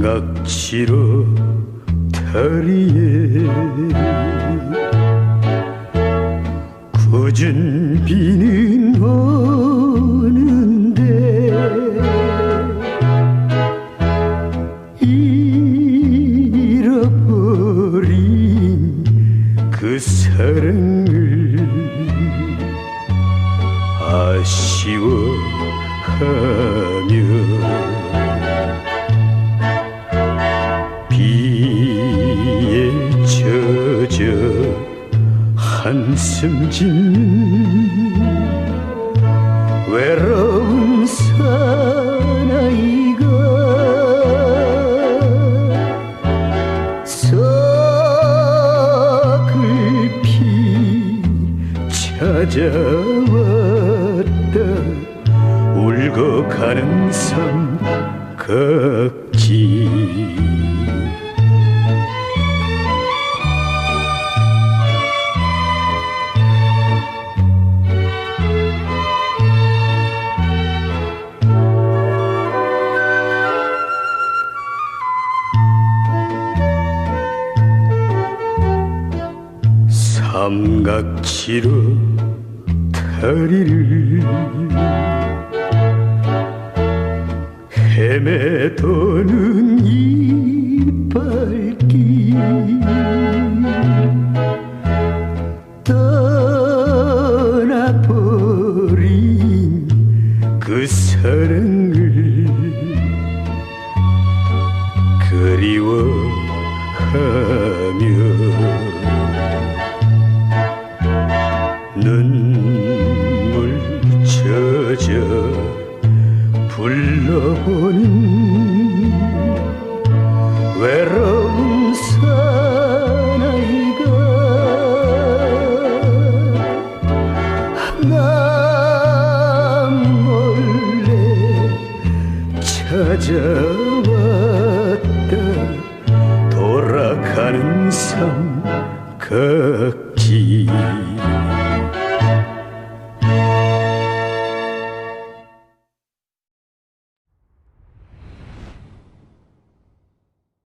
삼각지로 다리에 굳은 비는 오는데 잃어버린 그 사랑을 아쉬워하며 한숨 짓는 외로운 사나이가 서글피 찾아왔다. 울고 가는 삼각지 삼각지로 다리를 헤매도는 이발길. 떠나버린 그 사랑을 그리워 눈물 젖어 불러보는 외로운 사나이가 남 몰래 찾아왔다. 돌아가는 삼각지